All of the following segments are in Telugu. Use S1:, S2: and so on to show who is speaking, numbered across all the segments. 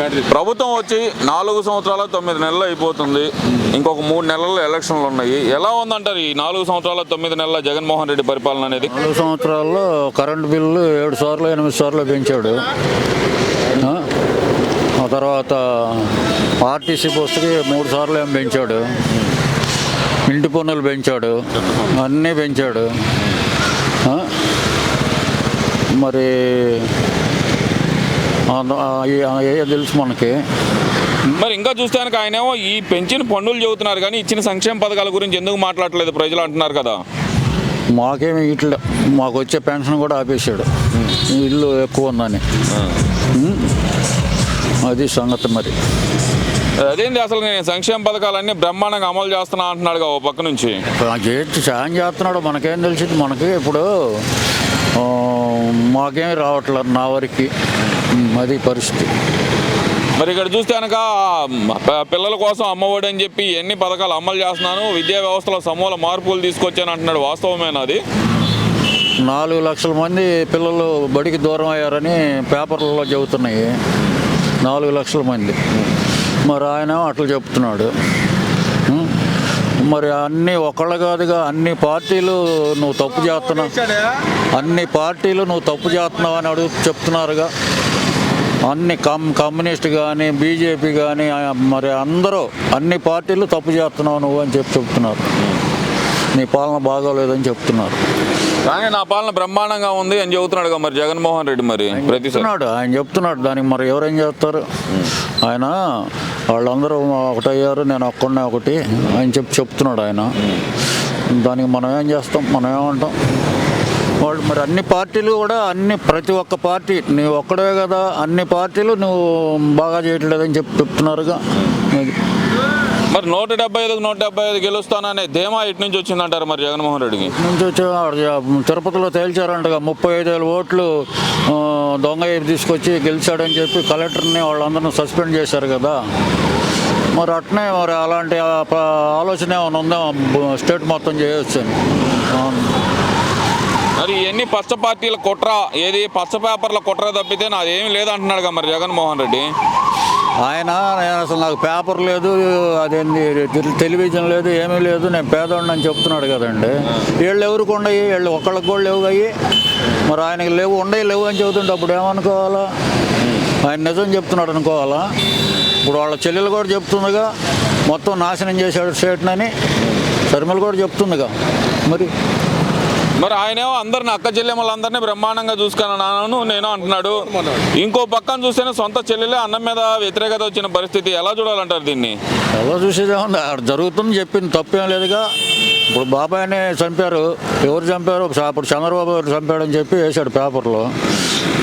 S1: ప్రభుత్వం వచ్చి నాలుగు సంవత్సరాల తొమ్మిది నెలలు అయిపోతుంది. ఇంకొక మూడు నెలల్లో ఎలక్షన్లు ఉన్నాయి. ఎలా ఉందంటారు ఈ నాలుగు సంవత్సరాల తొమ్మిది నెలల జగన్మోహన్ రెడ్డి పరిపాలన అనేది?
S2: నాలుగు సంవత్సరాల్లో కరెంటు బిల్లు ఏడు సార్లు ఎనిమిది సార్లు పెంచాడు. ఆ? తర్వాత ఆర్టీసీ బస్సుకి మూడు సార్లు ఏం పెంచాడు. ఇంటి పన్నులు పెంచాడు. అన్నీ పెంచాడు. మరి తెలుసు మనకి.
S1: మరి ఇంకా చూస్తే కనుక ఆయనేమో ఈ పెంచిన పన్నులు చెబుతున్నారు కానీ ఇచ్చిన సంక్షేమ పథకాల గురించి ఎందుకు మాట్లాడలేదు? ప్రజలు అంటున్నారు కదా.
S2: మాకేమి ఇట్లా మాకు వచ్చే పెన్షన్ కూడా ఆపేసాడు ఇల్లు ఎక్కువ ఉందని? అది సంగతి మరి.
S1: అదేంటి అసలు నేను సంక్షేమ పథకాలన్నీ బ్రహ్మాండంగా అమలు చేస్తున్నా అంటున్నాడు ఓ పక్క నుంచి.
S2: సాయం చేస్తున్నాడు మనకేం తెలిసింది మనకి ఇప్పుడు. ఆ, మాకేం రావట్లేదు నా వరకు. అది పరిస్థితి.
S1: మరి ఇక్కడ చూస్తే కనుక పిల్లల కోసం అమ్మఒడి అని చెప్పి ఎన్ని పథకాలు అమలు చేస్తున్నాను విద్యా వ్యవస్థలో సమూల మార్పులు తీసుకొచ్చాను అంటున్నాడు వాస్తవమేనా అది?
S2: నాలుగు లక్షల మంది పిల్లలు బడికి దూరం అయ్యారని పేపర్లలో చెబుతున్నాయి. నాలుగు లక్షల మంది. మరి ఆయన అట్లా చెప్తున్నాడు? మరి అన్ని ఒకళ్ళు కాదుగా అన్ని పార్టీలు నువ్వు తప్పు చేస్తున్నావు. అన్ని పార్టీలు నువ్వు తప్పు చేస్తున్నావు అని అడుగు చెప్తున్నారుగా. అన్ని కమ్ కమ్యూనిస్ట్ కానీ బీజేపీ కానీ మరి అందరూ అన్ని పార్టీలు తప్పు చేస్తున్నావు నువ్వు అని చెప్పి చెప్తున్నారు. నీ పాలన బాగోలేదని చెప్తున్నారు.
S1: కానీ నా పాలన బ్రహ్మాండంగా ఉంది అని చెబుతున్నాడు కదా మరి జగన్మోహన్ రెడ్డి మరి
S2: చెప్తున్నాడు ఆయన చెప్తున్నాడు దానికి మరి ఎవరేం చేస్తారు? ఆయన వాళ్ళందరూ ఒకటయ్యారు నేను ఒక్కడే ఒకటి ఆయన చెప్పి చెప్తున్నాడు ఆయన. దానికి మనం ఏం చేస్తాం? మనం ఏమంటాం? వాళ్ళు మరి అన్ని పార్టీలు కూడా అన్ని ప్రతి ఒక్క పార్టీ నువ్వు ఒక్కడే కదా అన్ని పార్టీలు నువ్వు బాగా చేయట్లేదని చెప్పి చెప్తున్నారుగా.
S1: మరి నూట డెబ్బై ఐదుకు నూట డెబ్బై ఐదు గెలుస్తాననే ధీమా ఇటు నుంచి వచ్చిందంటారు మరి జగన్మోహన్ రెడ్డికి?
S2: నుంచి వచ్చి తిరుపతిలో తేల్చారంటగా ముప్పై ఐదు వేల ఓట్లు దొంగ తీసుకొచ్చి గెలిచాడని చెప్పి కలెక్టర్ని వాళ్ళందరినీ సస్పెండ్ చేశారు కదా. మరి అట్నే మరి అలాంటి ఆలోచన ఏమైనా ఉందా? స్టేట్ మొత్తం చేయొచ్చు.
S1: మరి ఎన్ని పచ్చ పార్టీల కుట్ర. ఏది పచ్చ పేపర్ల కుట్ర తప్పితే నాది ఏమీ లేదంటున్నాడు కదా మరి జగన్మోహన్ రెడ్డి.
S2: ఆయన నేను అసలు నాకు పేపర్ లేదు అదేంది టెలి- టెలివిజన్ లేదు ఏమీ లేదు నేను పేదోడిని అని చెప్తున్నాడు కదండి. వీళ్ళు ఎవరికి ఉండయి వీళ్ళు ఒకళ్ళకి కూడా లేవు అయ్యి. మరి ఆయనకి లేవు ఉండయి లేవు అని చెబుతుంటే అప్పుడు ఏమనుకోవాలా? ఆయన నిజం చెప్తున్నాడు అనుకోవాలా? ఇప్పుడు వాళ్ళ చెల్లెలు కూడా చెప్తుందిగా మొత్తం నాశనం చేశాడు స్టేట్నని శర్మలు కూడా చెప్తుందిగా. మరి
S1: మరి ఆయనేమో అందరిని అక్క చెల్లెమ్మలందరినీ బ్రహ్మాండంగా చూసుకున్నాను నేను అంటున్నాడు ఇంకో పక్కన చూస్తేనే సొంత చెల్లెలే అన్నం మీద వ్యతిరేకత వచ్చిన పరిస్థితి. ఎలా చూడాలంటారు దీన్ని?
S2: ఎలా చూసేదే అక్కడ జరుగుతుంది చెప్పింది తప్పేం లేదుగా. ఇప్పుడు బాబాయ్ని చంపారు ఎవరు చంపారు? అప్పుడు చంద్రబాబు గారు చంపాడని చెప్పి వేశాడు పేపర్లో.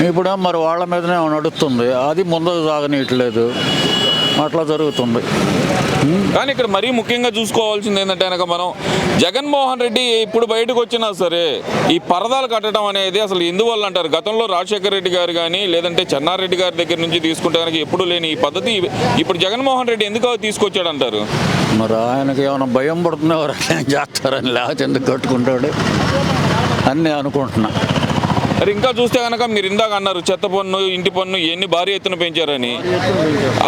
S2: ఇప్పుడేమో మరి వాళ్ళ మీదనే నడుస్తుంది. అది ముందుకు సాగనీయట్లేదు. అట్లా జరుగుతుంది
S1: కానీ ఇక్కడ మరీ ముఖ్యంగా చూసుకోవాల్సింది ఏంటంటే కనుక మనం జగన్మోహన్ రెడ్డి ఇప్పుడు బయటకు వచ్చినా సరే ఈ పరదాలు కట్టడం అనేది అసలు ఎందువల్ల అంటారు? గతంలో రాజశేఖర రెడ్డి గారు కానీ లేదంటే చెన్నారెడ్డి గారి దగ్గర నుంచి తీసుకుంటే కనుక ఎప్పుడు లేని ఈ పద్ధతి ఇప్పుడు జగన్మోహన్ రెడ్డి ఎందుకు తీసుకొచ్చాడు అంటారు
S2: మరి ఆయనకి ఏమైనా భయం పడుతుంది? ఎవరైనా చేస్తారని లేకపోతే ఎందుకు కట్టుకుంటాడు? అన్నీ అనుకుంటున్నా.
S1: మరి ఇంకా చూస్తే కనుక మీరు ఇందాక అన్నారు చెత్త పన్ను ఇంటి పన్ను ఎన్ని భారీ ఎత్తున పెంచారని.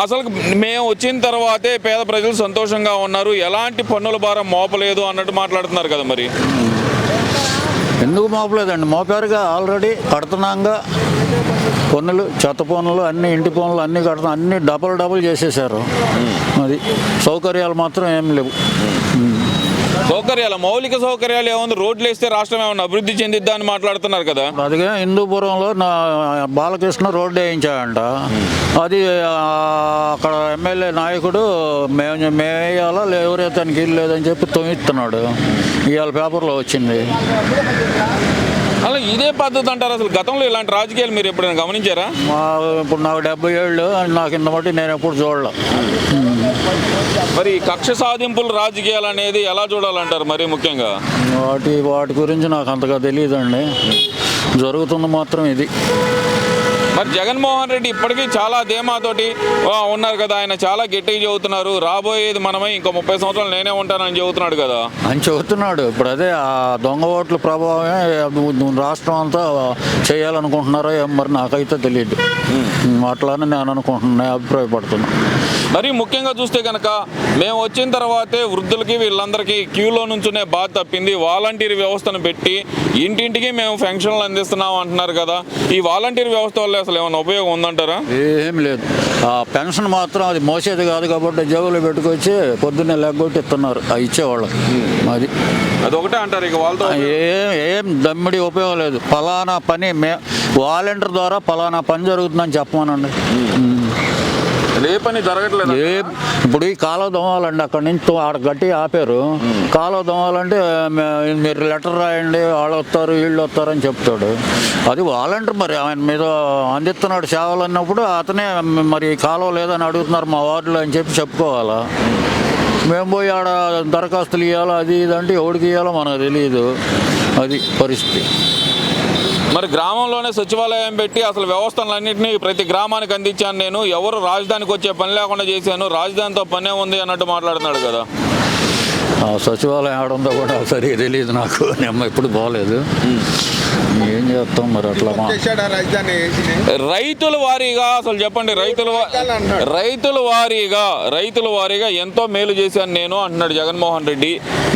S1: అసలు మేము వచ్చిన తర్వాతే పేద ప్రజలు సంతోషంగా ఉన్నారు. ఎలాంటి పన్నుల భారం మోపలేదు అన్నట్టు మాట్లాడుతున్నారు కదా మరి.
S2: ఎందుకు మోపలేదండి? మోపారుగా ఆల్రెడీ కడుతున్నాంగా. పన్నులు చెత్త పన్నులు అన్ని ఇంటి పన్నులు అన్నీ కడుతున్నాం అన్ని డబల్ డబల్ చేసేసారు అది సౌకర్యాలు మాత్రం ఏం లేవు.
S1: సౌకర్యాలు మౌలిక సౌకర్యాలు ఏముంది? రోడ్లు వేస్తే రాష్ట్రం ఏమన్నా అభివృద్ధి చెందిద్దా అని మాట్లాడుతున్నారు కదా.
S2: అదిగా హిందూపురంలో నా బాలకృష్ణ రోడ్డు వేయించాడంట. అది అక్కడ ఎమ్మెల్యే నాయకుడు మేము మేయాలా ఎవరైతే తనకి ఇల్లు లేదని చెప్పి తొమ్మిస్తున్నాడు ఇవాళ పేపర్లో వచ్చింది.
S1: అలా ఇదే పద్ధతి అంటారు అసలు. గతంలో ఇలాంటి రాజకీయాలు మీరు ఎప్పుడైనా గమనించారా?
S2: మా ఇప్పుడు నాకు డెబ్బై ఏళ్ళు నాకు ఇంత మట్టి నేను ఎప్పుడు చూడలే.
S1: మరి ఈ కక్ష సాధింపుల రాజకీయాలు అనేది ఎలా చూడాలంటారు మరి ముఖ్యంగా?
S2: వాటి వాటి గురించి నాకు అంతగా తెలియదండి. జరుగుతుంది మాత్రం ఇది.
S1: మరి జగన్మోహన్ రెడ్డి ఇప్పటికీ చాలా ధీమాతోటి ఉన్నారు కదా ఆయన చాలా గట్టిగా చెబుతున్నారు రాబోయేది మనమే ఇంకో ముప్పై సంవత్సరాలు నేనే ఉంటానని చెబుతున్నాడు కదా.
S2: అని చెబుతున్నాడు. ఇప్పుడు అదే ఆ దొంగ ఓట్ల ప్రభావమే రాష్ట్రం అంతా చేయాలనుకుంటున్నారో ఏం మరి నాకైతే తెలియదు. అట్లానే నేను అనుకుంటున్నా నేను అభిప్రాయపడుతున్నా.
S1: మరి ముఖ్యంగా చూస్తే కనుక మేము వచ్చిన తర్వాతే వృద్ధులకి వీళ్ళందరికీ క్యూలో నుంచునే బాధ తప్పింది. వాలంటీర్ వ్యవస్థను పెట్టి ఇంటింటికి మేము ఫంక్షన్లు అందిస్తున్నాం అంటున్నారు కదా. ఈ వాలంటీర్ వ్యవస్థ వల్ల అసలు ఏమైనా ఉపయోగం ఉందంటారా?
S2: ఏం లేదు. ఆ పెన్షన్ మాత్రం అది మోసేది కాదు కాబట్టి జేబులో పెట్టుకొచ్చి పొద్దున్నే లెగ్గొట్టి ఇస్తున్నారు ఆ ఇచ్చేవాళ్ళు. అది
S1: అది ఒకటే అంటారు ఇక వాళ్ళతో
S2: ఏం ఏం దమ్మిడి ఉపయోగం లేదు. ఫలానా పని మే వాలంటీర్ ద్వారా ఫలానా పని జరుగుతుందని చెప్పమనండి.
S1: ఏ పని జరగట్లేదు?
S2: ఏ ఇప్పుడు ఈ కాలువ దోమాలండి అక్కడి నుంచి ఆడ గట్టి ఆపారు. కాలువ దోమాలంటే మీరు లెటర్ రాయండి వాళ్ళు వస్తారు వీళ్ళు వస్తారు అని చెప్తాడు. అది వాలంటీర్ మరి ఆయన మీద అందిస్తున్నాడు సేవలు అన్నప్పుడు అతనే మరి కాలువ లేదని అడుగుతున్నారు మా వార్డులో అని చెప్పి చెప్పుకోవాలా. మేము పోయి ఆడ దరఖాస్తులు ఇవ్వాలో అది ఇది అంటే ఎవడికి ఇవ్వాలో మనకు తెలియదు. అది పరిస్థితి.
S1: మరి గ్రామంలోనే సచివాలయం పెట్టి అసలు వ్యవస్థలన్నింటినీ ప్రతి గ్రామానికి అందించాను నేను. ఎవరు రాజధానికి వచ్చే పని లేకుండా చేశాను. రాజధానితో పనే ఉంది అన్నట్టు మాట్లాడుతున్నాడు కదా.
S2: ఆ సచివాలయం ఆడుందో కూడా సరిగా తెలియదు నాకు. నేను ఎప్పుడు పోలేదు. ఏం చేస్తాం మరి అట్లా
S1: రైతుల వారీగా అసలు చెప్పండి రైతుల రైతుల వారీగా రైతుల వారీగా ఎంతో మేలు చేశాను నేను అంటున్నాడు జగన్మోహన్ రెడ్డి.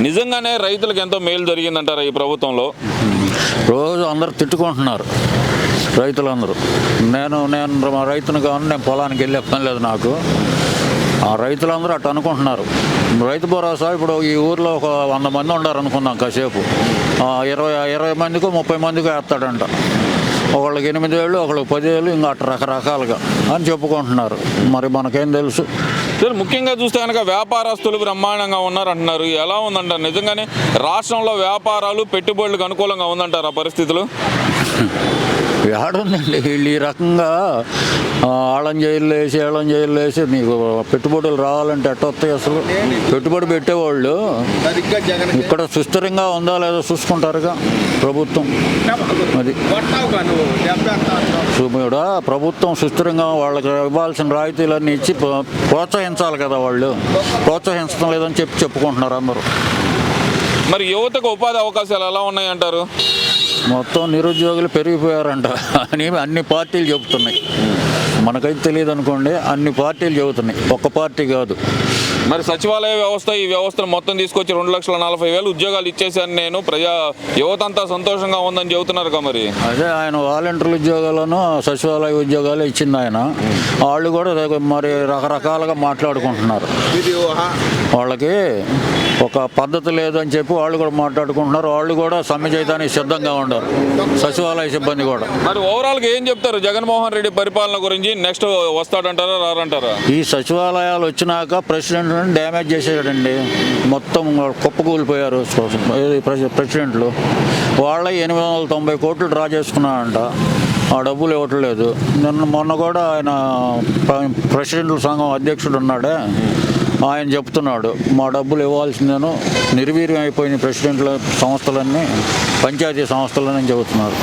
S1: నిజంగానే రైతులకు ఎంతో మేలు జరిగిందంటారా ఈ ప్రభుత్వంలో?
S2: రోజు అందరు తిట్టుకుంటున్నారు. రైతులందరూ. నేను నేను మా రైతును కాను నేను పొలానికి వెళ్ళే పని లేదు నాకు. ఆ రైతులందరూ అట్ట అనుకుంటున్నారు. రైతు భరోసా ఇప్పుడు ఈ ఊర్లో ఒక వంద మంది ఉండారు అనుకుందాం కాసేపు ఇరవై ఇరవై మందికో ముప్పై మందికో వేస్తాడంట. ఒకళ్ళకి ఎనిమిది వేలు ఒకళ్ళకి పదివేలు ఇంకా అటు రకరకాలుగా అని చెప్పుకుంటున్నారు. మరి మనకేం తెలుసు?
S1: సార్ ముఖ్యంగా చూస్తే కనుక వ్యాపారస్తులు బ్రహ్మాండంగా ఉన్నారు అంటున్నారు ఎలా ఉందంటారు? నిజంగానే రాష్ట్రంలో వ్యాపారాలు పెట్టుబడులకు అనుకూలంగా ఉందంటారు ఆ పరిస్థితులు?
S2: ఏడుందండి. వీళ్ళు ఈ రకంగా ఆళం ఆళ్ళం జైల్లో వేసి ఏళం జైల్లో వేసి నీకు పెట్టుబడులు రావాలంటే ఎట్ట వస్తాయి అసలు? పెట్టుబడి పెట్టేవాళ్ళు ఇక్కడ సుస్థిరంగా ఉందా లేదో చూసుకుంటారుగా ప్రభుత్వం. అది. కూడా ప్రభుత్వం సుస్థిరంగా వాళ్ళకి ఇవ్వాల్సిన రాయితీలన్నీ ఇచ్చి ప్రోత్సహించాలి కదా వాళ్ళు. ప్రోత్సహించడం లేదని చెప్పి చెప్పుకుంటున్నారు అందరూ.
S1: మరి యువతకు ఉపాధి అవకాశాలు ఎలా ఉన్నాయంటారు?
S2: మొత్తం నిరుద్యోగులు పెరిగిపోయారంట. అని అన్ని పార్టీలు చెబుతున్నాయి. మనకైతే తెలియదు అనుకోండి అన్ని పార్టీలు చెబుతున్నాయి. ఒక్క పార్టీ కాదు.
S1: మరి సచివాలయ వ్యవస్థ ఈ వ్యవస్థను మొత్తం తీసుకొచ్చి రెండు లక్షల నలభై వేలు ఉద్యోగాలు ఇచ్చేసాను నేను. ప్రజా యువత అంతా సంతోషంగా ఉందని చెబుతున్నారు కదా మరి?
S2: అదే ఆయన వాలంటీర్ ఉద్యోగాలను సచివాలయ ఉద్యోగాలు ఇచ్చింది ఆయన. వాళ్ళు కూడా మరి రకరకాలుగా మాట్లాడుకుంటున్నారు. వాళ్ళకి ఒక పద్ధతి లేదని చెప్పి వాళ్ళు కూడా మాట్లాడుకుంటున్నారు. వాళ్ళు కూడా సమ్మె చేయడానికి సిద్ధంగా ఉన్నారు. సచివాలయ సిబ్బంది కూడా.
S1: మరి ఓవరాల్గా ఏం చెప్తారు? జగన్మోహన్ రెడ్డి పరిపాలన గురించి నెక్స్ట్ వస్తాడంటారా రారంటారా?
S2: ఈ సచివాలయాలు వచ్చినాక ప్రెసిడెంట్ డ్యామేజ్ చేసేయడండి మొత్తం కుప్పకూలిపోయారు. ప్రెసిడెంట్లు వాళ్ళ ఎనిమిది వందల తొంభై కోట్లు డ్రా చేసుకున్నారంట. ఆ డబ్బులు ఇవ్వట్లేదు. నిన్న మొన్న కూడా ఆయన ప్ర- ప్రెసిడెంట్ల సంఘం అధ్యక్షుడు ఉన్నాడే. ఆయన చెప్తున్నాడు మా డబ్బులు ఇవ్వాల్సిందేను నిర్వీర్యం అయిపోయిన ప్రెసిడెంట్ల సంస్థలన్నీ పంచాయతీ సంస్థలని చెబుతున్నారు.